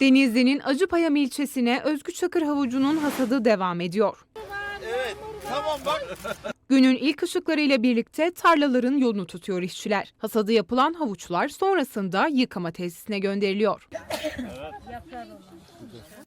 Denizli'nin Acıpayam ilçesine Özgü Çakır havucunun hasadı devam ediyor. Evet. Tamam bak. Günün ilk ışıklarıyla birlikte tarlaların yolunu tutuyor işçiler. Hasadı yapılan havuçlar sonrasında yıkama tesisine gönderiliyor.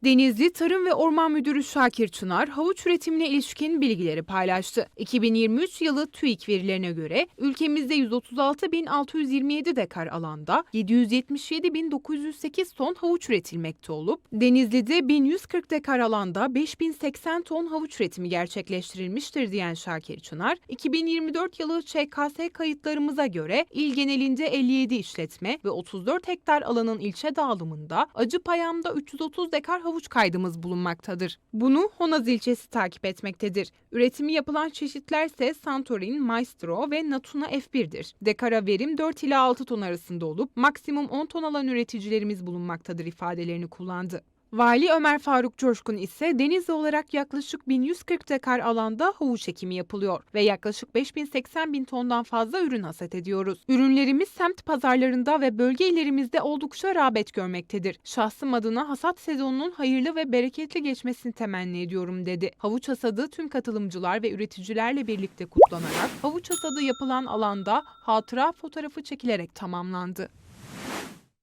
Denizli Tarım ve Orman Müdürü Şakir Çınar, havuç üretimine ilişkin bilgileri paylaştı. 2023 yılı TÜİK verilerine göre ülkemizde 136.627 dekar alanda 777.908 ton havuç üretilmekte olup, Denizli'de 1140 dekar alanda 5080 ton havuç üretimi gerçekleştirilmiştir diyen Şakir Çınar, 2024 yılı ÇKS kayıtlarımıza göre il genelinde 57 işletme ve 34 hektar alanın ilçe dağılımında Acıpayam'da 330 dekar havuç kaydımız bulunmaktadır. Bunu Honaz ilçesi takip etmektedir. Üretimi yapılan çeşitler ise Santorin, Maestro ve Natuna F1'dir. Dekara verim 4 ila 6 ton arasında olup maksimum 10 ton alan üreticilerimiz bulunmaktadır ifadelerini kullandı. Vali Ömer Faruk Coşkun ise Denizli olarak yaklaşık 1140 dekar alanda havuç ekimi yapılıyor ve yaklaşık 5080 bin tondan fazla ürün hasat ediyoruz. Ürünlerimiz semt pazarlarında ve bölge illerimizde oldukça rağbet görmektedir. Şahsım adına hasat sezonunun hayırlı ve bereketli geçmesini temenni ediyorum dedi. Havuç hasadı tüm katılımcılar ve üreticilerle birlikte kutlanarak havuç hasadı yapılan alanda hatıra fotoğrafı çekilerek tamamlandı.